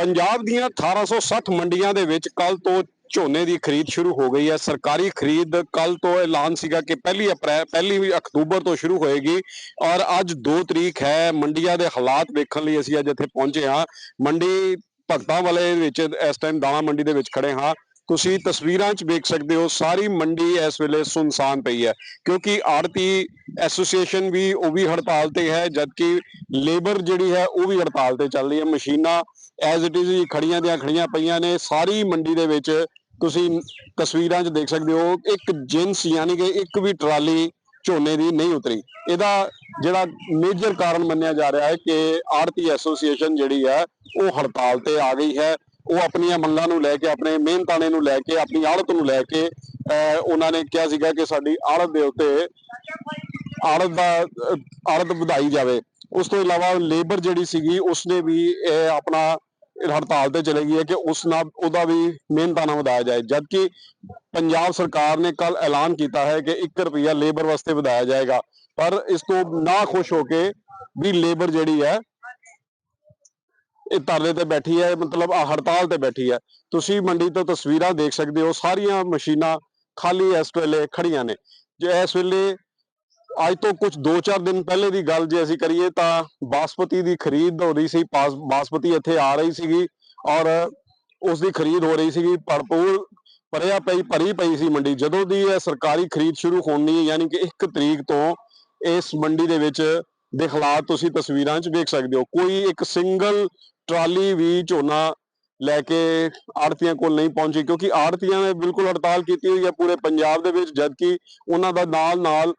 ਪੰਜਾਬ ਦੀਆਂ 1860 ਮੰਡੀਆਂ ਦੇ ਵਿੱਚ ਕੱਲ ਤੋਂ ਝੋਨੇ ਦੀ ਖਰੀਦ ਸ਼ੁਰੂ ਹੋ ਗਈ ਹੈ। ਸਰਕਾਰੀ ਖਰੀਦ ਕੱਲ ਤੋਂ ਐਲਾਨ ਸੀਗਾ ਕਿ ਪਹਿਲੀ ਅਪ੍ਰੈਲ ਪਹਿਲੀ ਵੀ ਅਕਤੂਬਰ ਤੋਂ ਸ਼ੁਰੂ ਹੋਏਗੀ ਔਰ ਅੱਜ 2 ਤਰੀਕ ਹੈ। ਮੰਡੀਆਂ ਦੇ ਹਾਲਾਤ ਵੇਖਣ ਲਈ ਅਸੀਂ ਅੱਜ ਇੱਥੇ ਪਹੁੰਚੇ ਹਾਂ। ਮੰਡੀ ਭਗਤਾਂ ਵਾਲੇ ਵਿੱਚ ਇਸ ਟਾਈਮ ਦਾਣਾ ਮੰਡੀ ਦੇ ਵਿੱਚ ਖੜੇ ਹਾਂ। ਤੁਸੀਂ ਤਸਵੀਰਾਂ 'ਚ ਵੇਖ ਸਕਦੇ ਹੋ, ਸਾਰੀ ਮੰਡੀ ਇਸ ਵੇਲੇ ਸੁਨਸਾਨ ਪਈ ਹੈ, ਕਿਉਂਕਿ ਆੜਤੀ ਐਸੋਸੀਏਸ਼ਨ ਵੀ ਉਹ ਵੀ ਹੜਤਾਲ ਤੇ ਹੈ, ਜਦਕਿ ਲੇਬਰ ਜਿਹੜੀ ਹੈ ਉਹ ਵੀ ਹੜਤਾਲ ਤੇ ਚੱਲ ਰਹੀ ਹੈ। ਮਸ਼ੀਨਾਂ ਐਜ਼ ਇਟ ਇਜ਼ ਖੜੀਆਂ ਦੀਆਂ ਖੜੀਆਂ ਪਈਆਂ ਨੇ, ਸਾਰੀ ਮੰਡੀ ਦੇ ਵਿੱਚ ਤੁਸੀਂ ਤਸਵੀਰਾਂ 'ਚ ਦੇਖ ਸਕਦੇ ਹੋ, ਇੱਕ ਜਿੰਸ ਯਾਨੀ ਕਿ ਇੱਕ ਵੀ ਟਰਾਲੀ ਝੋਨੇ ਦੀ ਨਹੀਂ ਉਤਰੀ। ਇਹਦਾ ਜਿਹੜਾ ਮੇਜਰ ਕਾਰਨ ਮੰਨਿਆ ਜਾ ਰਿਹਾ ਹੈ ਕਿ ਆੜਤੀ ਐਸੋਸੀਏਸ਼ਨ ਜਿਹੜੀ ਹੈ, ਉਹ ਹੜਤਾਲ ਤੇ ਆ ਗਈ ਹੈ। ਉਹ ਆਪਣੀਆਂ ਮੰਗਾਂ ਨੂੰ ਲੈ ਕੇ ਆਪਣੇ ਮਿਹਨਤਾਨੇ ਨੂੰ ਲੈ ਕੇ ਆਪਣੀ ਆੜਤ ਨੂੰ ਲੈ ਕੇ ਅਹ, ਉਹਨਾਂ ਨੇ ਕਿਹਾ ਸੀਗਾ ਕਿ ਸਾਡੀ ਆੜਤ ਦੇ ਉੱਤੇ ਆੜਤ ਦਾ ਆੜਤ ਵਧਾਈ ਜਾਵੇ। ਉਸ ਤੋਂ ਇਲਾਵਾ ਲੇਬਰ ਜਿਹੜੀ ਸੀਗੀ ਉਸਨੇ ਵੀ ਇਹ ਆਪਣਾ ਹੜਤਾਲ ਤੇ ਚਲੇ ਗਈ ਹੈ ਕਿ ਉਸ ਨਾਲ ਉਹਦਾ ਵੀ ਮਿਹਨਤਾਨਾ ਵਧਾਇਆ ਜਾਏ। ਜਦਕਿ ਪੰਜਾਬ ਸਰਕਾਰ ਨੇ ਕੱਲ ਐਲਾਨ ਕੀਤਾ ਹੈ ਕਿ 1 ਰੁਪਿਆ ਲੇਬਰ ਵਾਸਤੇ ਵਧਾਇਆ ਜਾਏਗਾ। ਪਰ ਇਸ ਤੋਂ ਨਾ ਖੁਸ਼ ਹੋ ਕੇ ਵੀ ਲੇਬਰ ਜਿਹੜੀ ਹੈ ਇਹ ਧਰਨੇ ਤੇ ਬੈਠੀ ਹੈ, ਮਤਲਬ ਆਹ ਹੜਤਾਲ ਤੇ ਬੈਠੀ ਹੈ। ਤੁਸੀਂ ਮੰਡੀ ਤੋਂ ਤਸਵੀਰਾਂ ਦੇਖ ਸਕਦੇ ਹੋ, ਸਾਰੀਆਂ ਮਸ਼ੀਨਾਂ ਖਾਲੀ ਇਸ ਵੇਲੇ ਖੜੀਆਂ ਨੇ। ਜੇ ਇਸ ਵੇਲੇ ਅੱਜ ਤੋਂ ਕੁਝ 2-4 ਦਿਨ ਪਹਿਲੇ ਦੀ ਗੱਲ ਜੇ ਅਸੀਂ ਕਰੀਏ ਤਾਂ ਬਾਸਪਤੀ ਦੀ ਖਰੀਦ ਹੋ ਰਹੀ ਸੀ ਬਾਸਪਤੀ ਇੱਥੇ ਆ ਰਹੀ ਸੀਗੀ ਔਰ ਉਸ ਦੀ ਖਰੀਦ ਹੋ ਰਹੀ ਸੀਗੀ, ਭਰਪੂਰ ਭਰਿਆ ਪਈ, ਭਰੀ ਪਈ ਸੀ ਮੰਡੀ। ਜਦੋਂ ਦੀ ਇਹ ਸਰਕਾਰੀ ਖਰੀਦ ਸ਼ੁਰੂ ਹੋਣੀ ਹੈ, ਯਾਨੀ ਕਿ 1 ਤਰੀਕ ਤੋਂ ਇਸ ਮੰਡੀ ਦੇ ਵਿੱਚ ਦੇ ਹਾਲਾਤ ਤੁਸੀਂ ਤਸਵੀਰਾਂ 'ਚ ਵੇਖ ਸਕਦੇ ਹੋ। ਕੋਈ ਇੱਕ ਸਿੰਗਲ ਟਰਾਲੀ ਵੀ ਝੋਨਾ ਲੈ ਕੇ ਆੜਤੀਆਂ ਕੋਲ ਨਹੀਂ ਪਹੁੰਚੀ, ਕਿਉਂਕਿ ਆੜਤੀਆਂ ਨੇ ਬਿਲਕੁਲ ਹੜਤਾਲ ਕੀਤੀ ਹੋਈ ਹੈ ਪੂਰੇ ਪੰਜਾਬ ਦੇ ਵਿੱਚ, ਜਦਕਿ ਉਹਨਾਂ ਦਾ ਨਾਲ ਨਾਲ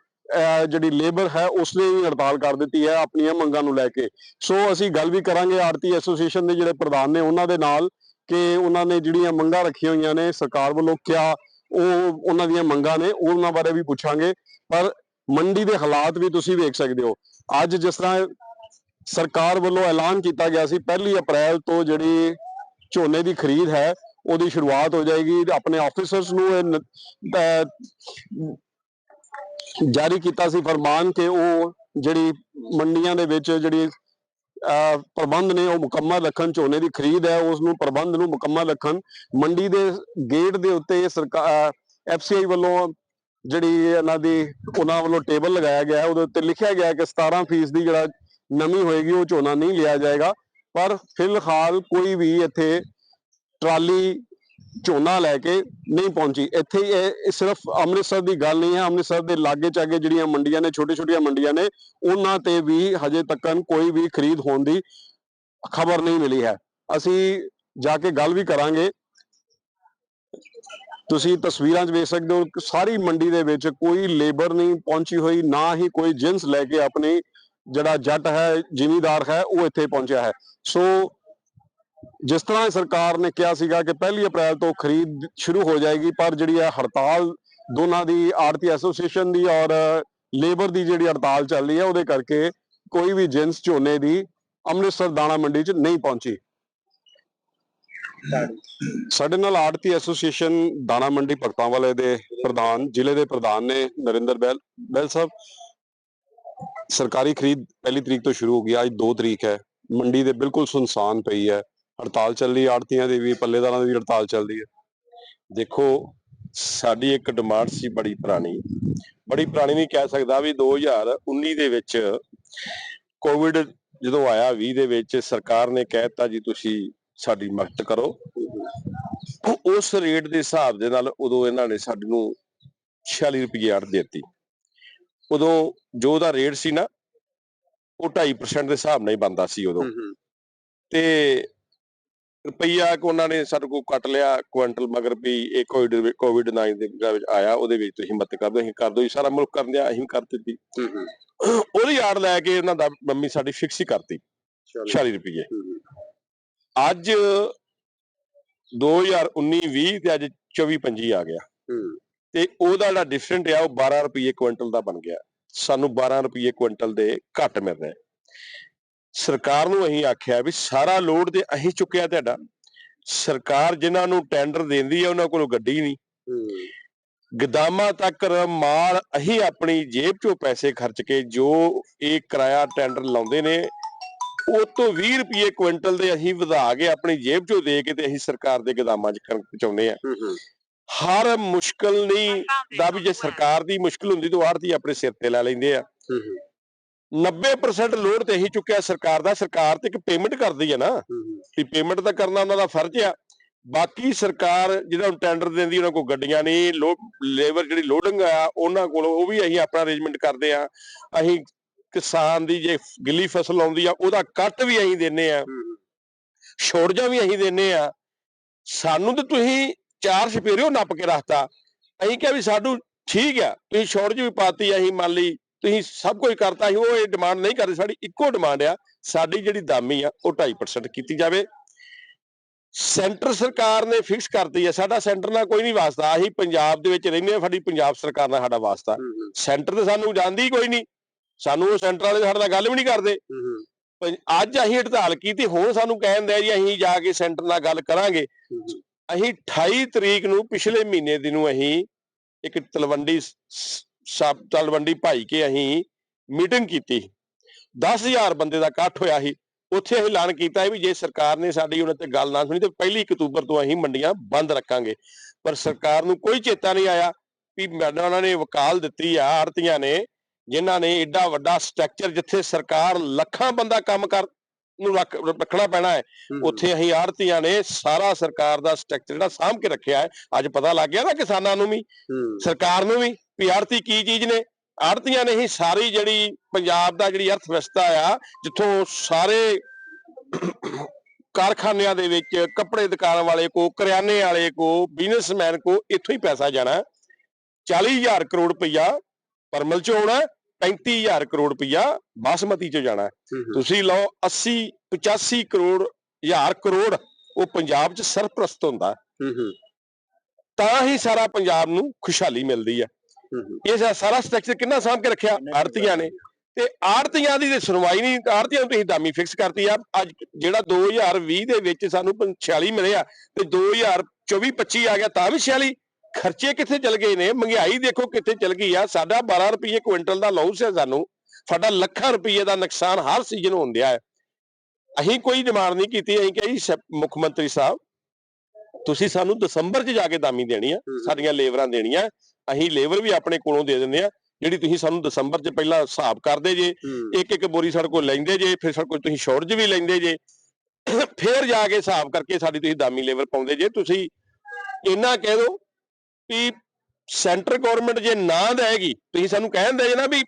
ਜਿਹੜੀ ਲੇਬਰ ਹੈ, ਉਸਨੇ ਵੀ ਹੜਤਾਲ ਕਰ ਦਿੱਤੀ ਹੈ ਆਪਣੀਆਂ ਮੰਗਾਂ ਨੂੰ ਲੈ ਕੇ। ਸੋ ਅਸੀਂ ਗੱਲ ਵੀ ਕਰਾਂਗੇ ਆੜਤੀ ਐਸੋਸੀਏਸ਼ਨ ਦੇ ਜਿਹੜੇ ਪ੍ਰਧਾਨ ਨੇ, ਉਹਨਾਂ ਦੇ ਨਾਲ ਕਿ ਉਹਨਾਂ ਨੇ ਜਿਹੜੀਆਂ ਮੰਗਾਂ ਰੱਖੀਆਂ ਹੋਈਆਂ ਨੇ, ਸਰਕਾਰ ਵੱਲੋਂ ਕਿਆ ਉਹ ਉਹਨਾਂ ਦੀਆਂ ਮੰਗਾਂ ਨੇ ਉਹਨਾਂ ਬਾਰੇ ਵੀ ਪੁੱਛਾਂਗੇ। ਪਰ ਮੰਡੀ ਦੇ ਹਾਲਾਤ ਵੀ ਤੁਸੀਂ ਵੇਖ ਸਕਦੇ ਹੋ। ਅੱਜ ਜਿਸ ਤਰ੍ਹਾਂ ਸਰਕਾਰ ਵੱਲੋਂ ਐਲਾਨ ਕੀਤਾ ਗਿਆ ਸੀ, ਪਹਿਲੀ ਅਪ੍ਰੈਲ ਤੋਂ ਜਿਹੜੀ ਝੋਨੇ ਦੀ ਖਰੀਦ ਹੈ, ਉਹਦੀ ਸ਼ੁਰੂਆਤ ਹੋ ਜਾਏਗੀ। ਆਪਣੇ ਆਫੀਸਰਸ ਨੂੰ ਇਹ ਜਾਰੀ ਕੀਤਾ ਸੀ ਫਰਮਾਨ ਕਿ ਉਹ ਜਿਹੜੀ ਮੰਡੀਆਂ ਦੇ ਵਿੱਚ ਜਿਹੜੀ ਪ੍ਰਬੰਧ ਨੇ, ਉਹ ਮੁਕੰਮਲ ਰੱਖਣ, ਝੋਨੇ ਦੀ ਖਰੀਦ ਹੈ, ਉਸ ਨੂੰ ਪ੍ਰਬੰਧ ਨੂੰ ਮੁਕੰਮਲ ਰੱਖਣ। ਮੰਡੀ ਦੇ ਗੇਟ ਦੇ ਉੱਤੇ ਸਰਕਾਰ ਐਫਸੀਆਈ ਵੱਲੋਂ ਜਿਹੜੀ ਇਹਨਾਂ ਦੀ, ਉਹਨਾਂ ਵੱਲੋਂ ਟੇਬਲ ਲਗਾਇਆ ਗਿਆ ਉਹਦੇ ਉੱਤੇ ਲਿਖਿਆ ਗਿਆ ਕਿ 17 ਫੀਸਦੀ ਜਿਹੜਾ ਨਵੀਂ ਹੋਏਗੀ, ਉਹ ਝੋਨਾ ਨਹੀਂ ਲਿਆ ਜਾਏਗਾ। ਪਰ ਫਿਲਹਾਲ ਕੋਈ ਵੀ ਇੱਥੇ ਟਰਾਲੀ ਝੋਨਾ ਲੈ ਕੇ ਨਹੀਂ ਪਹੁੰਚੀ। ਇੱਥੇ ਇਹ ਸਿਰਫ ਅੰਮ੍ਰਿਤਸਰ ਦੀ ਗੱਲ ਨਹੀਂ ਹੈ। ਅੰਮ੍ਰਿਤਸਰ ਦੇ ਲਾਗੇ ਚਾਗੇ ਜਿਹੜੀਆਂ ਮੰਡੀਆਂ ਨੇ ਛੋਟੇ ਛੋਟੀਆਂ ਮੰਡੀਆਂ ਨੇ, ਉਹਨਾਂ ਤੇ ਵੀ ਹਜੇ ਤੱਕਨ ਕੋਈ ਵੀ ਖਰੀਦ ਹੋਣ ਦੀ ਖਬਰ ਨਹੀਂ ਮਿਲੀ ਹੈ। ਅਸੀਂ ਜਾ ਕੇ ਗੱਲ ਵੀ ਕਰਾਂਗੇ। ਤੁਸੀਂ ਤਸਵੀਰਾਂ 'ਚ ਵੇਖ ਸਕਦੇ ਹੋ ਸਾਰੀ ਮੰਡੀ ਦੇ ਵਿੱਚ ਕੋਈ ਲੇਬਰ ਨਹੀਂ ਪਹੁੰਚੀ ਹੋਈ, ਨਾ ਹੀ ਕੋਈ ਜਿੰਸ ਲੈ ਕੇ ਆਪਣੀ ਜਿਹੜਾ ਜੱਟ ਹੈ, ਜ਼ਿਮੀਦਾਰ ਹੈ, ਉਹ ਇੱਥੇ ਪਹੁੰਚਿਆ ਹੈ। ਸੋ ਜਿਸ ਤਰ੍ਹਾਂ ਸਰਕਾਰ ਨੇ ਕਿਹਾ ਸੀਗਾ ਕਿ ਪਹਿਲੀ ਅਪ੍ਰੈਲ ਤੋਂ ਖਰੀਦ ਸ਼ੁਰੂ ਹੋ ਜਾਏਗੀ, ਪਰ ਜਿਹੜੀ ਹੈ ਹੜਤਾਲ ਦੋਨਾਂ ਦੀ ਆੜਤੀ ਐਸੋਸੀਏਸ਼ਨ ਦੀ ਔਰ ਲੇਬਰ ਦੀ ਜਿਹੜੀ ਹੜਤਾਲ ਚੱਲ ਰਹੀ ਹੈ, ਉਹਦੇ ਕਰਕੇ ਕੋਈ ਵੀ ਜਿੰਸ ਝੋਨੇ ਦੀ ਅੰਮ੍ਰਿਤਸਰ ਦਾਣਾ ਮੰਡੀ 'ਚ ਨਹੀਂ ਪਹੁੰਚੀ। ਸਾਡੇ ਨਾਲ ਆੜਤੀ ਐਸੋਸੀਏਸ਼ਨ ਦਾਣਾ ਮੰਡੀ ਭਗਤਾਂ ਵਾਲੇ ਦੇ ਪ੍ਰਧਾਨ, ਜ਼ਿਲ੍ਹੇ ਦੇ ਪ੍ਰਧਾਨ ਨੇ ਨਰਿੰਦਰ ਬੈਲ ਬੈਲ ਸਾਹਿਬ। ਸਰਕਾਰੀ ਖਰੀਦ ਪਹਿਲੀ ਤਰੀਕ ਤੋਂ ਸ਼ੁਰੂ ਹੋ ਗਈ ਅੱਜ 2 ਤਰੀਕ ਹੈ। ਮੰਡੀ ਦੇ ਬਿਲਕੁਲ ਸੁਨਸਾਨ ਪਈ ਹੈ। ਹੜਤਾਲ ਚੱਲ ਆੜਤੀਆਂ ਦੀ ਵੀ, ਪੱਲੇਦਾਰਾਂ ਦੀ ਵੀ ਹੜਤਾਲ ਚੱਲਦੀ ਹੈ। ਦੇਖੋ, ਸਾਡੀ ਇੱਕ ਡਿਮਾਂਡ ਸੀ ਬੜੀ ਪੁਰਾਣੀ। ਬੜੀ ਪੁਰਾਣੀ ਨਹੀਂ ਕਹਿ ਸਕਦਾ ਵੀ 2019 ਦੇ ਵਿੱਚ ਕੋਵਿਡ ਜਦੋਂ ਆਇਆ 20 ਦੇ ਵਿੱਚ ਸਰਕਾਰ ਨੇ ਕਹਿਤਾ ਜੀ, ਤੁਸੀਂ ਸਾਡੀ ਮਦਦ ਕਰੋ। ਉਸ ਰੇਟ ਦੇ ਹਿਸਾਬ ਦੇ ਨਾਲ ਉਦੋਂ ਇਹਨਾਂ ਨੇ ਸਾਡੇ ਨੂੰ 46 ਰੁਪਏ ਆੜ ਦਿੱਤੀ। ਉਦੋਂ ਜੋ ਉਹਦਾ ਰੇਟ ਸੀ ਨਾ ਉਹ 2.5% ਦੇ ਹਿਸਾਬ ਨਾਲ ਹੀ ਬੰਦਾ ਸੀ ਉਦੋਂ। ਤੇ ਰੁਪਈਆ ਕਿ ਉਹਨਾਂ ਨੇ ਸਾਡੇ ਕੋਲ ਕੱਟ ਲਿਆ ਕੁਇੰਟਲ ਮਗਰ ਵੀ ਇਹ ਕੋਵਿਡ ਕੋਵਿਡ 19 ਦੇ ਵਿੱਚ ਆਇਆ ਉਹਦੇ ਵਿੱਚ ਤੁਸੀਂ ਮਦਦ ਕਰ ਦਿਓ ਅਸੀਂ ਕਰ ਜੀ ਸਾਰਾ ਮੁਲਕ ਕਰਨ ਦਿਆ ਅਸੀਂ ਕਰ ਦਿੱਤੀ। ਉਹਦੀ ਆੜ ਲੈ ਕੇ ਉਹਨਾਂ ਦਾ ਮੰਮੀ ਸਾਡੀ ਫਿਕਸ ਹੀ ਕਰਤੀ 46 ਰੁਪਏ ਅੱਜ 2019 20 ਤੇ ਅੱਜ 24 25 ਆ ਗਿਆ। ਤੇ ਉਹਦਾ ਜਿਹੜਾ ਡਿਫਰੈਂਟ ਆ, ਉਹ 12 ਰੁਪਏ ਕੁਇੰਟਲ ਦਾ ਬਣ ਗਿਆ। ਸਾਨੂੰ 12 ਰੁਪਏ ਕੁਇੰਟਲ ਦੇ ਘੱਟ ਮਿਲ ਰਹੇ। ਸਰਕਾਰ ਨੂੰ ਅਸੀਂ ਆਖਿਆ ਵੀ ਸਾਰਾ ਲੋਡ ਤੇ ਅਸੀਂ ਚੁੱਕਿਆ ਤੁਹਾਡਾ। ਸਰਕਾਰ ਜਿਨ੍ਹਾਂ ਨੂੰ ਟੈਂਡਰ ਦਿੰਦੀ ਹੈ ਉਹਨਾਂ ਕੋਲ ਗੱਡੀ ਨਹੀਂ। ਗਦਾਮਾਂ ਤੱਕ ਮਾਲ ਅਸੀਂ ਆਪਣੀ ਜੇਬ ਚੋਂ ਪੈਸੇ ਖਰਚ ਕੇ ਜੋ ਇਹ ਕਿਰਾਇਆ ਟੈਂਡਰ ਲਾਉਂਦੇ ਨੇ, ਉਹ ਤੋਂ 20 ਰੁਪਏ ਕੁਇੰਟਲ ਦੇ ਅਸੀਂ ਵਧਾ ਕੇ ਆਪਣੀ ਜੇਬ ਚੋਂ ਦੇ ਕੇ ਤੇ ਅਸੀਂ ਸਰਕਾਰ ਦੇ ਗਦਾਮਾਂ 'ਚ ਕਣਕ ਪਹੁੰਚਾਉਂਦੇ ਆ। ਹਰ ਮੁਸ਼ਕਲ ਨਹੀਂ ਦਾ ਵੀ ਜੇ ਸਰਕਾਰ ਦੀ ਮੁਸ਼ਕਲ ਹੁੰਦੀ ਤਾਂ ਆੜਤੀ ਆਪਣੇ ਸਿਰ ਤੇ ਲੈ ਲੈਂਦੇ ਆ। 90% ਲੋਡ ਤੇ ਇਹੀ ਚੁੱਕਿਆ ਸਰਕਾਰ ਦਾ। ਸਰਕਾਰ ਤੇ ਇੱਕ ਪੇਮੈਂਟ ਕਰਦੀ ਹੈ ਨਾ ਵੀ ਪੇਮੈਂਟ ਤਾਂ ਕਰਨਾ ਉਹਨਾਂ ਦਾ ਫਰਜ਼ ਆ। ਬਾਕੀ ਸਰਕਾਰ ਜਿਹੜਾ ਹੁਣ ਟੈਂਡਰ ਦਿੰਦੀ ਉਹਨਾਂ ਕੋਲ ਗੱਡੀਆਂ ਨਹੀਂ ਲੇਬਰ ਜਿਹੜੀ ਲੋਡਿੰਗ ਆ ਉਹਨਾਂ ਕੋਲ ਉਹ ਵੀ ਅਸੀਂ ਆਪਣਾ ਅਰੇਂਜਮੈਂਟ ਕਰਦੇ ਆ। ਅਸੀਂ ਕਿਸਾਨ ਦੀ ਜੇ ਗਿੱਲੀ ਫਸਲ ਆਉਂਦੀ ਆ ਉਹਦਾ ਕੱਟ ਵੀ ਅਸੀਂ ਦਿੰਨੇ ਆ। ਛੋੜਜਾਂ ਵੀ ਅਸੀਂ ਦਿੰਨੇ ਆ। ਸਾਨੂੰ ਤੇ ਤੁਸੀਂ ਚਾਰ ਛਪੇਰਿਓ ਨੱਪ ਕੇ ਰੱਖਤਾ। ਅਸੀਂ ਕਿਹਾ ਵੀ ਸਾਨੂੰ ਠੀਕ ਆ ਤੁਸੀਂ ਛੋੜ ਵੀ ਪਾਤੀ ਅਸੀਂ ਮੰਨ ਲਈ ਤੁਸੀਂ ਸਭ ਕੁਝ ਕਰਤਾ ਸੀ ਉਹ ਇਹ ਡਿਮਾਂਡ ਨਹੀਂ ਕਰਦੇ ਸਾਡੀ ਇੱਕੋ ਡਿਮਾਂਡ ਆ ਸਾਡੀ ਜਿਹੜੀ ਦਾਮੀ ਆ ਉਹ 2.5% ਕੀਤੀ ਜਾਵੇ। ਸੈਂਟਰ ਸਰਕਾਰ ਨੇ ਫਿਕਸ ਕਰਤੀ ਹੈ ਸਾਡਾ ਸੈਂਟਰ ਨਾਲ ਕੋਈ ਨਹੀਂ ਵਾਸਤਾ ਅਸੀਂ ਪੰਜਾਬ ਦੇ ਵਿੱਚ ਰਹਿੰਦੇ ਆ ਸਾਡੀ ਪੰਜਾਬ ਸਰਕਾਰ ਨਾਲ ਸਾਡਾ ਵਾਸਤਾ। ਸੈਂਟਰ ਤੇ ਸਾਨੂੰ ਜਾਣਦੀ ਹੀ ਕੋਈ ਨਹੀਂ ਸਾਨੂੰ ਉਹ ਸੈਂਟਰ ਵਾਲੇ ਸਾਡੇ ਨਾਲ ਗੱਲ ਵੀ ਨਹੀਂ ਕਰਦੇ। ਅੱਜ ਅਸੀਂ ਹੜਤਾਲ ਕੀਤੀ ਹੁਣ ਸਾਨੂੰ ਕਹਿੰਦੇ ਆ ਜੀ ਅਸੀਂ ਜਾ ਕੇ ਸੈਂਟਰ ਨਾਲ ਗੱਲ ਕਰਾਂਗੇ। ਅਸੀਂ 28 ਤਰੀਕ ਨੂੰ ਪਿਛਲੇ ਮਹੀਨੇ ਦੀ ਨੂੰ ਅਸੀਂ ਇੱਕ ਤਲਵੰਡੀ ਸ- ਤਲਵੰਡੀ ਭਾਈ ਕੇ ਅਸੀਂ ਮੀਟਿੰਗ ਕੀਤੀ 10000 ਬੰਦੇ ਦਾ ਇਕੱਠ ਹੋਇਆ ਸੀ। ਉੱਥੇ ਅਸੀਂ ਐਲਾਨ ਕੀਤਾ ਵੀ ਜੇ ਸਰਕਾਰ ਨੇ ਸਾਡੀ ਉਹਨਾਂ ਤੇ ਗੱਲ ਨਾ ਸੁਣੀ ਤੇ ਪਹਿਲੀ ਅਕਤੂਬਰ ਤੋਂ ਅਸੀਂ ਮੰਡੀਆਂ ਬੰਦ ਰੱਖਾਂਗੇ। ਪਰ ਸਰਕਾਰ ਨੂੰ ਕੋਈ ਚੇਤਾ ਨਹੀਂ ਆਇਆ ਵੀ ਮੈਡਮ ਉਹਨਾਂ ਨੇ ਵਕਾਲ ਦਿੱਤੀ ਆ ਆੜਤੀਆਂ ਨੇ, ਜਿਨ੍ਹਾਂ ਨੇ ਏਡਾ ਵੱਡਾ ਸਟਰਕਚਰ ਜਿੱਥੇ ਸਰਕਾਰ ਲੱਖਾਂ ਬੰਦਾ ਕੰਮ ਕਰ ਨੂੰ ਰੱਖ- ਰੱਖਣਾ ਪੈਣਾ ਹੈ। ਉੱਥੇ ਅਸੀਂ ਆੜਤੀਆਂ ਨੇ ਸਾਰਾ ਸਰਕਾਰ ਦਾ ਸਟਰਕਚਰ ਜਿਹੜਾ ਸਾਂਭ ਕੇ ਰੱਖਿਆ ਹੈ। ਅੱਜ ਪਤਾ ਲੱਗ ਗਿਆ ਨਾ ਕਿਸਾਨਾਂ ਨੂੰ ਵੀ ਸਰਕਾਰ ਨੂੰ ਵੀ ਵੀ ਆੜਤੀ ਕੀ ਚੀਜ਼ ਨੇ। ਆੜਤੀਆਂ ਨੇ ਹੀ ਸਾਰੀ ਜਿਹੜੀ ਪੰਜਾਬ ਦਾ ਜਿਹੜੀ ਅਰਥ ਵਿਵਸਥਾ ਆ ਜਿੱਥੋਂ ਸਾਰੇ ਕਾਰਖਾਨਿਆਂ ਦੇ ਵਿੱਚ ਕੱਪੜੇ ਦੁਕਾਨ ਵਾਲੇ ਕੋ ਕਰਿਆਨੇ ਵਾਲੇ ਕੋ ਬਿਜ਼ਨਸਮੈਨ ਕੋ ਇੱਥੋਂ ਹੀ ਪੈਸਾ ਜਾਣਾ। ਹੈ। 40000 ਕਰੋੜ ਰੁਪਈਆ ਪਰਮਲ ਚ ਆਉਣਾ ਹੈ, 35000 ਕਰੋੜ ਰੁਪਈਆ ਬਾਸਮਤੀ ਚ ਜਾਣਾ। ਤੁਸੀਂ ਲਓ 80 85 ਕਰੋੜ ਹਜ਼ਾਰ ਕਰੋੜ ਉਹ ਪੰਜਾਬ ਚ ਸਰਪ੍ਰਸਤ ਹੁੰਦਾ। ਤਾਂ ਹੀ ਸਾਰਾ ਪੰਜਾਬ ਨੂੰ ਖੁਸ਼ਹਾਲੀ ਮਿਲਦੀ ਹੈ। ਇਹ ਸਾਰਾ ਸਟਰਕਚਰ ਕਿੰਨਾ ਸਾਂਭ ਕੇ ਰੱਖਿਆ? ਆੜਤੀਆਂ ਨੇ। ਤੇ ਆੜਤੀਆਂ ਦੀ ਤੇ ਸੁਣਵਾਈ ਨਹੀਂ ਆੜਤੀਆਂ ਨੂੰ ਤੁਸੀਂ ਦਾਮੀ ਫਿਕਸ ਕਰਤੀ ਆ। ਅੱਜ ਜਿਹੜਾ 2020 ਦੇ ਵਿੱਚ ਸਾਨੂੰ 46 ਮਿਲਿਆ ਤੇ 2024 25 ਆ ਗਿਆ ਤਾਂ ਵੀ 46 ਖਰਚੇ ਕਿੱਥੇ ਚਲ ਗਏ ਨੇ? ਮਹਿੰਗਾਈ ਦੇਖੋ ਕਿੱਥੇ ਚਲ ਗਈ ਆ। ਸਾਡਾ 12 ਰੁਪਏ ਕੁਇੰਟਲ ਦਾ ਲੌਸ ਹੈ ਸਾਨੂੰ। ਸਾਡਾ ਲੱਖਾਂ ਰੁਪਏ ਦਾ ਨੁਕਸਾਨ ਹਰ ਸੀਜ਼ਨ ਹੁੰਦਿਆ ਹੈ। ਅਸੀਂ ਕੋਈ ਡਿਮਾਂਡ ਨਹੀਂ ਕੀਤੀ। ਅਸੀਂ ਕਿਹਾ ਮੁੱਖ ਮੰਤਰੀ ਸਾਹਿਬ ਤੁਸੀਂ ਸਾਨੂੰ ਦਸੰਬਰ 'ਚ ਜਾ ਕੇ ਦਾਮੀ ਦੇਣੀ ਆ ਸਾਡੀਆਂ ਲੇਬਰਾਂ ਦੇਣੀਆਂ ਅਸੀਂ ਲੇਬਰ ਵੀ ਆਪਣੇ ਕੋਲੋਂ ਦੇ ਦਿੰਦੇ ਆ ਜਿਹੜੀ ਤੁਸੀਂ ਸਾਨੂੰ ਦਸੰਬਰ 'ਚ ਪਹਿਲਾਂ ਹਿਸਾਬ ਕਰਦੇ ਜੇ ਇੱਕ ਇੱਕ ਬੋਰੀ ਸਾਡੇ ਕੋਲ ਲੈਂਦੇ ਜੇ ਫਿਰ ਸਾਡੇ ਕੋਲ ਤੁਸੀਂ ਸ਼ੋਰਜ ਵੀ ਲੈਂਦੇ ਜੇ। ਫਿਰ ਜਾ ਕੇ ਹਿਸਾਬ ਕਰਕੇ ਸਾਡੀ ਤੁਸੀਂ ਦਾਮੀ ਲੇਬਰ ਪਾਉਂਦੇ ਜੇ। ਤੁਸੀਂ ਇੰਨਾ ਕਹਿ ਦਿਓ ਵੀ ਸੈਂਟਰ ਗਵਰਨਮੈਂਟ ਜੇ ਨਾ ਦੇਗੀ ਤੁਸੀਂ ਸਾਨੂੰ ਕਹਿੰਦੇ ਜੇ ਨਾ ਵੀ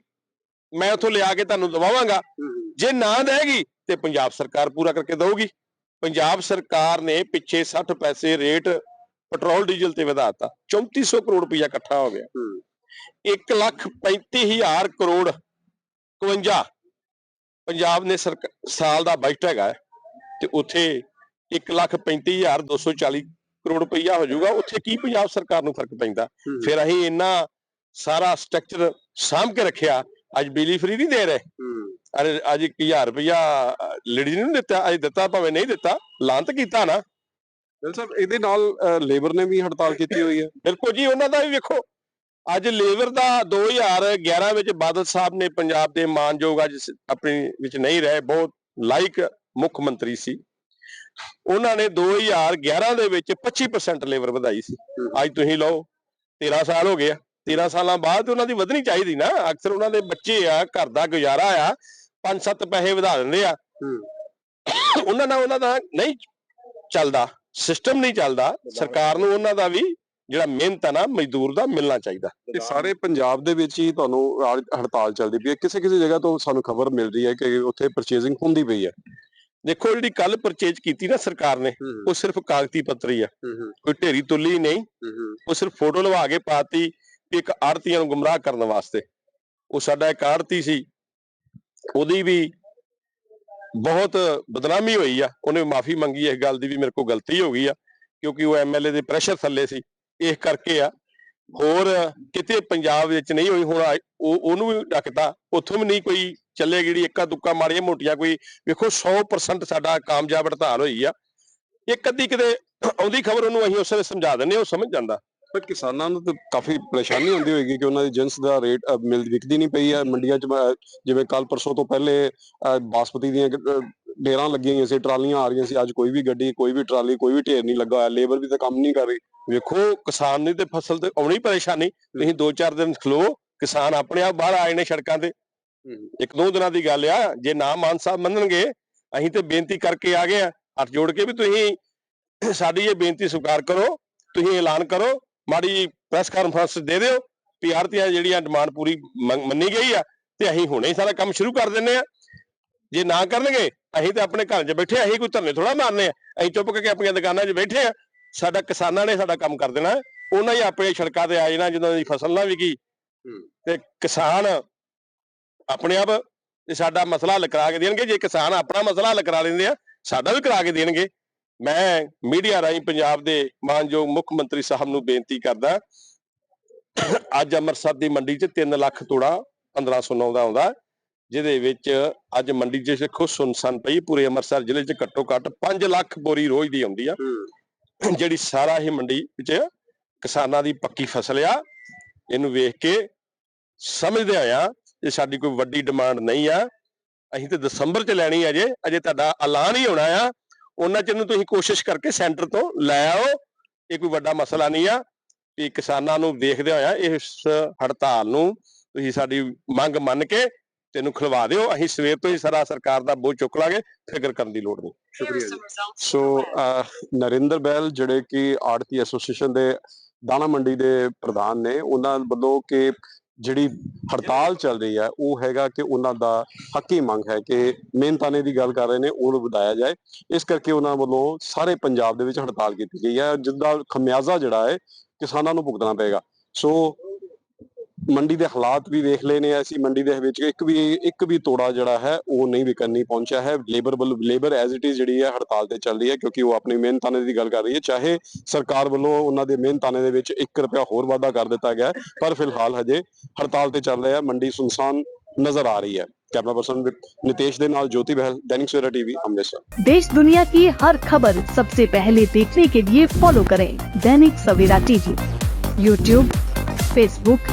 ਮੈਂ ਉੱਥੋਂ ਲਿਆ ਕੇ ਤੁਹਾਨੂੰ ਦਵਾਵਾਂਗਾ। ਜੇ ਨਾ ਦੇਗੀ ਤੇ ਪੰਜਾਬ ਸਰਕਾਰ ਪੂਰਾ ਕਰਕੇ ਦਊਗੀ। ਪੰਜਾਬ ਸਰਕਾਰ ਨੇ ਪਿੱਛੇ 60 ਪੈਸੇ ਰੇਟ ਪੈਟਰੋਲ ਡੀਜ਼ਲ ਤੇ ਵਧਾਤਾ 3400 ਕਰੋੜ ਰੁਪਇਆ ਇਕੱਠਾ ਹੋ ਗਿਆ। 1 ਲੱਖ 35 ਹਜ਼ਾਰ ਕਰੋੜ 51 ਪੰਜਾਬ ਨੇ ਸਾਲ ਦਾ ਬਜਟ ਹੈਗਾ ਤੇ ਉੱਥੇ 1 ਲੱਖ 35 ਹਜ਼ਾਰ 240 ਕਰੋੜ ਰੁਪਇਆ ਹੋ ਜਾਊਗਾ ਉੱਥੇ ਕੀ ਪੰਜਾਬ ਸਰਕਾਰ ਨੂੰ ਫ਼ਰਕ ਪੈਂਦਾ? ਫਿਰ ਅਸੀਂ ਇੰਨਾ ਸਾਰਾ ਸਟਰਕਚਰ ਸਾਂਭ ਕੇ ਰੱਖਿਆ ਅੱਜ ਬਿਜਲੀ ਫ੍ਰੀ ਨਹੀਂ ਦੇ ਰਹੇ। ਅਰੇ ਅੱਜ 1000 ਰੁਪਇਆ ਲੇਡੀ ਨੂੰ ਦਿੱਤਾ ਅੱਜ ਦਿੱਤਾ ਭਾਵੇਂ ਨਹੀਂ ਦਿੱਤਾ ਲਾਂਤ ਕੀਤਾ ਨਾ। ਬਿਲ ਸਾਹਿਬ ਇਹਦੇ ਨਾਲ ਲੇਬਰ ਨੇ ਵੀ ਹੜਤਾਲ ਕੀਤੀ ਹੋਈ ਹੈ। ਬਿਲਕੁਲ ਜੀ ਉਹਨਾਂ ਦਾ ਵੀ ਵੇਖੋ। ਅੱਜ ਲੇਬਰ ਦਾ 2011 ਵਿੱਚ ਬਾਦਲ ਸਾਹਿਬ ਨੇ ਪੰਜਾਬ ਦੇ ਮਾਨਯੋਗ ਅੱਜ ਆਪਣੀ ਵਿੱਚ ਨਹੀਂ ਰਹੇ ਬਹੁਤ ਲਾਇਕ ਮੁੱਖ ਮੰਤਰੀ ਸੀ। ਉਹਨਾਂ ਨੇ 2011 ਦੇ ਵਿੱਚ 25% ਲੇਬਰ ਵਧਾਈ ਸੀ। ਅੱਜ ਤੁਸੀਂ ਲਓ 13 ਸਾਲ ਹੋ ਗਏ ਆ। 13 ਸਾਲਾਂ ਬਾਅਦ ਉਹਨਾਂ ਦੀ ਵਧਣੀ ਚਾਹੀਦੀ ਨਾ। ਅਕਸਰ ਉਹਨਾਂ ਦੇ ਬੱਚੇ ਆ ਘਰ ਦਾ ਗੁਜ਼ਾਰਾ ਆ 5-7 ਪੈਸੇ ਵਧਾ ਦਿੰਦੇ ਆ। ਉਹਨਾਂ ਨਾਲ ਉਹਨਾਂ ਦਾ ਨਹੀਂ ਚੱਲਦਾ ਸਿਸਟਮ ਨਹੀਂ ਚੱਲਦਾ। ਸਰਕਾਰ ਨੂੰ ਉਹਨਾਂ ਦਾ ਵੀ ਜਿਹੜਾ ਮਿਹਨਤ ਹੈ ਨਾ ਮਜ਼ਦੂਰ ਦਾ ਮਿਲਣਾ ਚਾਹੀਦਾ। ਇਹ ਸਾਰੇ ਪੰਜਾਬ ਦੇ ਵਿੱਚ ਹੀ ਤੁਹਾਨੂੰ ਹੜ- ਹੜਤਾਲ ਚੱਲਦੀ ਪਈ ਹੈ। ਕਿਸੇ ਕਿਸੇ ਜਗ੍ਹਾ ਤੋਂ ਸਾਨੂੰ ਖਬਰ ਮਿਲ ਰਹੀ ਹੈ ਕਿ ਉੱਥੇ ਪਰਚੇਜ਼ਿੰਗ ਹੁੰਦੀ ਪਈ ਹੈ। ਦੇਖੋ ਜਿਹੜੀ ਕੱਲ ਪਰਚੇਜ ਕੀਤੀ ਨਾ ਸਰਕਾਰ ਨੇ ਉਹ ਸਿਰਫ ਕਾਗਜ਼ੀ ਪੱਤਰੀ ਆ। ਕੋਈ ਢੇਰੀ ਤੁੱਲੀ ਨਹੀਂ। ਉਹ ਸਿਰਫ ਫੋਟੋ ਲਵਾ ਕੇ ਪਾਤੀ ਇੱਕ ਆੜਤੀਆਂ ਨੂੰ ਗੁੰਮਰਾਹ ਕਰਨ ਵਾਸਤੇ। ਉਹ ਸਾਡਾ ਇੱਕ ਆੜਤੀ ਸੀ। ਉਹਦੀ ਵੀ ਬਹੁਤ ਬਦਨਾਮੀ ਹੋਈ ਆ। ਉਹਨੇ ਮਾਫੀ ਮੰਗੀ ਇਸ ਗੱਲ ਦੀ ਵੀ ਮੇਰੇ ਕੋਲ ਗਲਤੀ ਹੋ ਗਈ ਆ ਕਿਉਂਕਿ ਉਹ ਐਮਐਲਏ ਦੇ ਪ੍ਰੈਸ਼ਰ ਥੱਲੇ ਸੀ। ਇਸ ਕਰਕੇ ਆ ਹੋਰ ਕਿਤੇ ਪੰਜਾਬ ਵਿੱਚ ਨਹੀਂ ਹੋਈ ਹੁਣ ਉਹ ਉਹਨੂੰ ਵੀ ਡੱਕਤਾ ਉੱਥੋਂ ਵੀ ਨਹੀਂ ਕੋਈ ਚੱਲੇ ਜਿਹੜੀ ਇੱਕਾ ਦੁੱਕਾ ਮਾੜੀਆਂ ਮੋਟੀਆਂ ਕੋਈ। ਵੇਖੋ 100% ਸਾਡਾ ਕਾਮਯਾਬ ਹੜਤਾਲ ਹੋਈ ਆ। ਇੱਕ ਅੱਧੀ ਕਿਤੇ ਆਉਂਦੀ ਖਬਰ ਉਹਨੂੰ ਅਸੀਂ ਉਸ ਸਮਝਾ ਦਿੰਦੇ ਹਾਂ, ਉਹ ਸਮਝ ਜਾਂਦਾ। ਪਰ ਕਿਸਾਨਾਂ ਨੂੰ ਤਾਂ ਕਾਫੀ ਪਰੇਸ਼ਾਨੀ ਹੁੰਦੀ ਹੋਏਗੀ ਕਿ ਉਹਨਾਂ ਦੀ ਜਿੰਸ ਦਾ ਰੇਟ ਅ, ਮਿਲ ਵਿਕਦੀ ਨਹੀਂ ਪਈ ਹੈ ਮੰਡੀਆਂ 'ਚ ਜਿਵੇਂ ਕੱਲ ਪਰਸੋਂ ਤੋਂ ਪਹਿਲੇ ਅ, ਬਾਸਮਤੀ ਦੀਆਂ ਗ- ਢੇਰਾਂ ਲੱਗੀਆਂ ਹੋਈਆਂ ਸੀ ਟਰਾਲੀਆਂ ਆ ਰਹੀਆਂ ਸੀ। ਅੱਜ ਕੋਈ ਵੀ ਗੱਡੀ ਕੋਈ ਵੀ ਟਰਾਲੀ ਕੋਈ ਵੀ ਢੇਰ ਨਹੀਂ ਲੱਗਾ ਹੋਇਆ। ਲੇਬਰ ਵੀ ਤਾਂ ਕੰਮ ਨਹੀਂ ਕਰ ਰਹੀ। ਵੇਖੋ ਕਿਸਾਨ ਦੀ ਤੇ ਫਸਲ ਤੇ ਆਉਣੀ ਪਰੇਸ਼ਾਨੀ ਤੁਸੀਂ 2-4 ਦਿਨ ਖਲੋ ਕਿਸਾਨ ਆਪਣੇ ਆਪ ਬਾਹਰ ਆਏ ਨੇ ਸੜਕਾਂ ਤੇ। ਇੱਕ ਦੋ ਦਿਨਾਂ ਦੀ ਗੱਲ ਆ ਜੇ ਨਾ ਮਾਨ ਸਾਹਿਬ ਮੰਨਣਗੇ ਅਸੀਂ ਤੇ ਬੇਨਤੀ ਕਰਕੇ ਆ ਗਏ ਆ ਹੱਥ ਜੋੜ ਕੇ ਵੀ ਤੁਸੀਂ ਸਾਡੀ ਇਹ ਬੇਨਤੀ ਸਵੀਕਾਰ ਕਰੋ ਤੁਸੀਂ ਐਲਾਨ ਕਰੋ ਮਾੜੀ ਪ੍ਰੈਸ ਕਾਨਫਰੰਸ ਦੇ ਦਿਓ ਵੀ ਆੜਤੀਆਂ ਜਿਹੜੀਆਂ ਡਿਮਾਂਡ ਪੂਰੀ ਮੰਨੀ ਗਈ ਆ ਤੇ ਅਸੀਂ ਹੁਣੇ ਹੀ ਸਾਰਾ ਕੰਮ ਸ਼ੁਰੂ ਕਰ ਦਿੰਨੇ ਆ। ਜੇ ਨਾ ਕਰਨਗੇ ਅਸੀਂ ਤੇ ਆਪਣੇ ਘਰ 'ਚ ਬੈਠੇ ਅਸੀਂ ਕੋਈ ਧਰਨੇ ਥੋੜਾ ਮਾਰਨੇ ਆ ਅਸੀਂ ਚੁੱਪ ਕਰਕੇ ਆਪਣੀਆਂ ਦੁਕਾਨਾਂ 'ਚ ਬੈਠੇ ਆ ਸਾਡਾ ਕਿਸਾਨਾਂ ਨੇ ਸਾਡਾ ਕੰਮ ਕਰ ਦੇਣਾ। ਉਹਨਾਂ ਹੀ ਆਪੇ ਸੜਕਾਂ ਤੇ ਆ ਜਾਣਾ ਜਦੋਂ ਦੀ ਫਸਲ ਨਾ ਵਿਕੀ। ਤੇ ਕਿਸਾਨ ਆਪਣੇ ਆਪ ਇਹ ਸਾਡਾ ਮਸਲਾ ਹੱਲ ਕਰਾ ਕੇ ਦੇਣਗੇ। ਜੇ ਕਿਸਾਨ ਆਪਣਾ ਮਸਲਾ ਹੱਲ ਕਰਾ ਲੈਂਦੇ ਆ ਸਾਡਾ ਵੀ ਕਰਾ ਕੇ ਦੇਣਗੇ। ਮੈਂ ਮੀਡੀਆ ਰਾਹੀਂ ਪੰਜਾਬ ਦੇ ਮਾਨਯੋਗ ਮੁੱਖ ਮੰਤਰੀ ਸਾਹਿਬ ਨੂੰ ਬੇਨਤੀ ਕਰਦਾ ਅੱਜ ਅੰਮ੍ਰਿਤਸਰ ਦੀ ਮੰਡੀ 'ਚ 3 ਲੱਖ ਤੋੜਾ 1509 ਦਾ ਆਉਂਦਾ। ਜਿਹਦੇ ਵਿੱਚ ਅੱਜ ਮੰਡੀ 'ਚ ਦੇਖੋ ਸੁਨਸਾਨ ਪਈ ਪੂਰੇ ਅੰਮ੍ਰਿਤਸਰ ਜ਼ਿਲ੍ਹੇ 'ਚ ਘੱਟੋ ਘੱਟ 5 ਲੱਖ ਬੋਰੀ ਰੋਜ਼ ਦੀ ਆਉਂਦੀ ਆ। ਜਿਹੜੀ ਸਾਰਾ ਹੀ ਮੰਡੀ ਵਿੱਚ ਕਿਸਾਨਾਂ ਦੀ ਪੱਕੀ ਫਸਲ ਆ, ਇਹਨੂੰ ਵੇਖ ਕੇ ਸਮਝਦੇ ਆਇਆ ਇਹ ਸਾਡੀ ਕੋਈ ਵੱਡੀ ਡਿਮਾਂਡ ਨਹੀਂ ਆ, ਅਸੀਂ ਤੇ ਦਸੰਬਰ 'ਚ ਲੈਣੀ ਆ ਜੇ, ਅਜੇ ਤੁਹਾਡਾ ਐਲਾਨ ਹੀ ਹੋਣਾ ਆ, ਉਹਨਾਂ 'ਚ ਨੂੰ ਤੁਸੀਂ ਕੋਸ਼ਿਸ਼ ਕਰਕੇ ਸੈਂਟਰ ਤੋਂ ਲੈ ਆਓ, ਇਹ ਕੋਈ ਵੱਡਾ ਮਸਲਾ ਨਹੀਂ ਆ, ਵੀ ਕਿਸਾਨਾਂ ਨੂੰ ਦੇਖਦੇ ਹੋਇਆ ਇਸ ਹੜਤਾਲ ਨੂੰ ਤੁਸੀਂ ਸਾਡੀ ਮੰਗ ਮੰਨ ਕੇ ਤੈਨੂੰ ਖਲਵਾ ਦਿਓ ਅਸੀਂ ਸਵੇਰ ਤੋਂ ਹੀ ਸਾਰਾ ਸਰਕਾਰ ਦਾ ਬੋਝ ਚੁੱਕ ਲਾਂਗੇ ਫਿਕਰ ਕਰਨ ਦੀ ਲੋੜ ਨਹੀਂ। ਸ਼ੁਕਰੀਆ ਜੀ। ਸੋ ਨਰਿੰਦਰ ਬੈਲ ਜਿਹੜੇ ਕਿ ਆੜਤੀ ਐਸੋਸੀਏਸ਼ਨ ਦੇ ਦਾਣਾ ਮੰਡੀ ਦੇ ਪ੍ਰਧਾਨ ਨੇ ਉਹਨਾਂ ਵੱਲੋਂ ਕਿ ਜਿਹੜੀ ਹੜਤਾਲ ਚੱਲ ਰਹੀ ਹੈ ਉਹ ਹੈਗਾ ਕਿ ਉਹਨਾਂ ਦਾ ਹੱਕੀ ਮੰਗ ਹੈ ਕਿ ਮਿਹਨਤਾਨੇ ਦੀ ਗੱਲ ਕਰ ਰਹੇ ਨੇ ਉਹਨੂੰ ਵਧਾਇਆ ਜਾਏ। ਇਸ ਕਰਕੇ ਉਹਨਾਂ ਵੱਲੋਂ ਸਾਰੇ ਪੰਜਾਬ ਦੇ ਵਿੱਚ ਹੜਤਾਲ ਕੀਤੀ ਗਈ ਹੈ ਜਿੱਦਾਂ ਖਮਿਆਜ਼ਾ ਜਿਹੜਾ ਹੈ ਕਿਸਾਨਾਂ ਨੂੰ ਭੁਗਤਣਾ ਪਏਗਾ। ਸੋ ਮੰਡੀ ਦੇ ਹਾਲਾਤ ਵੀ ਵੇਖ ਲਏ ਨੇ ਅਸੀਂ ਮੰਡੀ ਦੇ ਵਿੱਚ ਇੱਕ ਵੀ ਇੱਕ ਵੀ ਤੋੜਾ ਜਿਹੜਾ ਹੈ ਉਹ ਨਹੀਂ ਵਿਕਣ ਨਹੀਂ ਪਹੁੰਚਿਆ ਹੈ ਲੇਬਰ ਵੱਲੋਂ ਲੇਬਰ ਐਜ਼ ਇਟ ਇਜ਼ ਜਿਹੜੀ ਹੈ ਹੜਤਾਲ ਤੇ ਚੱਲ ਰਹੀ ਹੈ ਕਿਉਂਕਿ ਉਹ ਆਪਣੀ ਮਿਹਨਤਾਨੇ ਦੀ ਗੱਲ ਕਰ ਰਹੀ ਹੈ ਚਾਹੇ ਸਰਕਾਰ ਵੱਲੋਂ ਉਹਨਾਂ ਦੇ ਮਿਹਨਤਾਨੇ ਦੇ ਵਿੱਚ 1 ਰੁਪਿਆ ਹੋਰ ਵਾਧਾ ਕਰ ਦਿੱਤਾ ਗਿਆ ਹੈ, ਪਰ ਫਿਲਹਾਲ ਹਜੇ ਹੜਤਾਲ ਤੇ ਚੱਲ ਰਿਹਾ ਹੈ ਮੰਡੀ ਸੁਨਸਾਨ ਨਜ਼ਰ ਆ ਰਹੀ ਹੈ ਕੈਮਰਾ ਪਰਸਨ ਨਿਤੇਸ਼ ਦੇ ਨਾਲ ਜੋਤੀ ਬਹਿਲ ਦੈਨਿਕ ਸਵੇਰਾ ਟੀਵੀ ਅੰਮ੍ਰਿਤਸਰ देश दुनिया की हर खबर सबसे पहले देखने के लिए फॉलो करें Dainik Savera TV YouTube Facebook